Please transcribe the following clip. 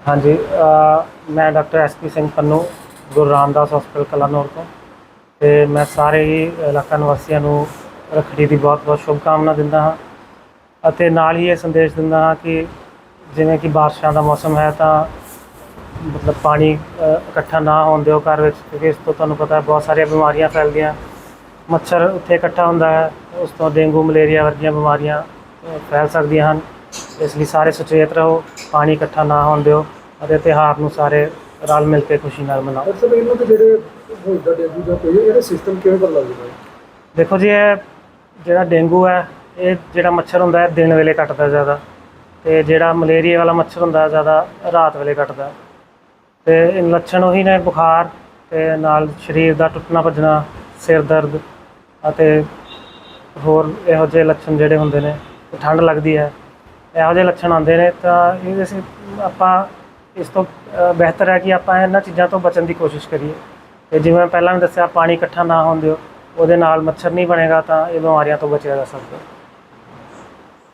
ਹਾਂਜੀ ਅ, ਮੈਂ ਡਾਕਟਰ ਐਸਪੀ ਸਿੰਘ ਪੰਨੂ ਗੁਰੂ ਰਾਮਦਾਸ ਹਸਪਤਾਲ ਕਲਾਨੌਰ ਤੋਂ। ਤੇ ਮੈਂ ਸਾਰੇ ਹੀ ਇਲਾਕਾ ਨਿਵਾਸੀਆਂ ਨੂੰ ਰੱਖੜੀ ਦੀ ਬਹੁਤ-ਬਹੁਤ ਸ਼ੁਭਕਾਮਨਾ ਦਿੰਦਾ ਹਾਂ ਅਤੇ ਨਾਲ ਹੀ ਇਹ ਸੰਦੇਸ਼ ਦਿੰਦਾ ਹਾਂ ਕਿ ਜਿਵੇਂ ਕਿ ਬਾਰਿਸ਼ਾਂ ਦਾ ਮੌਸਮ ਹੈ ਤਾਂ ਮਤਲਬ ਪਾਣੀ ਅ, ਇਕੱਠਾ ਨਾ ਹੋਣ ਦਿਓ ਘਰ ਵਿੱਚ ਕਿਉਂਕਿ ਇਸ ਤੋਂ ਤੁਹਾਨੂੰ ਪਤਾ ਹੈ ਬਹੁਤ ਸਾਰੀਆਂ ਬਿਮਾਰੀਆਂ ਫੈਲਦੀਆਂ। ਮੱਛਰ ਉੱਥੇ ਇਕੱਠਾ ਹੁੰਦਾ ਹੈ ਉਸ ਤੋਂ ਡੇਂਗੂ ਮਲੇਰੀਆ ਵਰਗੀਆਂ ਬਿਮਾਰੀਆਂ ਅ, ਫੈਲ ਸਕਦੀਆਂ ਹਨ। ਇਸ ਲਈ ਸਾਰੇ ਸੁਚੇਤ ਰਹੋ ਪਾਣੀ ਇਕੱਠਾ ਨਾ ਹੋਣ ਦਿਓ ਅਤੇ ਤਿਉਹਾਰ ਨੂੰ ਸਾਰੇ ਰਲ ਮਿਲ ਕੇ ਖੁਸ਼ੀ ਨਾਲ ਮਨਾਓ। ਡਾਕਟਰ ਸਾਹਿਬ ਇਹਨਾਂ ਦੇ ਜਿਹੜੇ ਹੋਈਦਾ ਡੇਂਗੂ ਜਾਂ ਕੋਈ ਇਹਦਾ ਸਿਸਟਮ ਕਿਵੇਂ ਬਦਲ ਲੱਗਦਾ ਹੈ ਦੇਖੋ ਜੀ ਇਹ ਜਿਹੜਾ ਡੇਂਗੂ ਹੈ ਇਹ ਜਿਹੜਾ ਮੱਛਰ ਹੁੰਦਾ ਹੈ ਦਿਨ ਵੇਲੇ ਕੱਟਦਾ ਜ਼ਿਆਦਾ ਤੇ ਜਿਹੜਾ ਮਲੇਰੀਆ ਵਾਲਾ ਮੱਛਰ ਹੁੰਦਾ ਹੈ ਜ਼ਿਆਦਾ ਰਾਤ ਵੇਲੇ ਕੱਟਦਾ ਤੇ ਇਹ ਲੱਛਣ ਉਹੀ ਨੇ ਬੁਖਾਰ ਤੇ ਨਾਲ ਸਰੀਰ ਦਾ ਟੁੱਟਣਾ ਭੱਜਣਾ ਸਿਰ ਦਰਦ ਅਤੇ ਹੋਰ ਇਹੋ ਜਿਹੇ ਲੱਛਣ ਜਿਹੜੇ ਹੁੰਦੇ ਨੇ ਠੰਡ ਲੱਗਦੀ ਹੈ। ਇਹੋ ਜਿਹੇ ਲੱਛਣ ਆਉਂਦੇ ਨੇ, ਤਾਂ ਇਹ ਅਸੀਂ ਆਪਾਂ ਇਸ ਤੋਂ ਬਿਹਤਰ ਹੈ ਕਿ ਆਪਾਂ ਇਹਨਾਂ ਚੀਜ਼ਾਂ ਤੋਂ ਬਚਣ ਦੀ ਕੋਸ਼ਿਸ਼ ਕਰੀਏ। ਤੇ ਜਿਵੇਂ ਪਹਿਲਾਂ ਵੀ ਦੱਸਿਆ, ਪਾਣੀ ਇਕੱਠਾ ਨਾ ਹੋਣ ਦਿਓ, ਉਹਦੇ ਨਾਲ ਮੱਛਰ ਨਹੀਂ ਬਣੇਗਾ ਤਾਂ ਇਹ ਬਿਮਾਰੀਆਂ ਤੋਂ ਬਚਿਆ ਜਾ ਸਕਦਾ।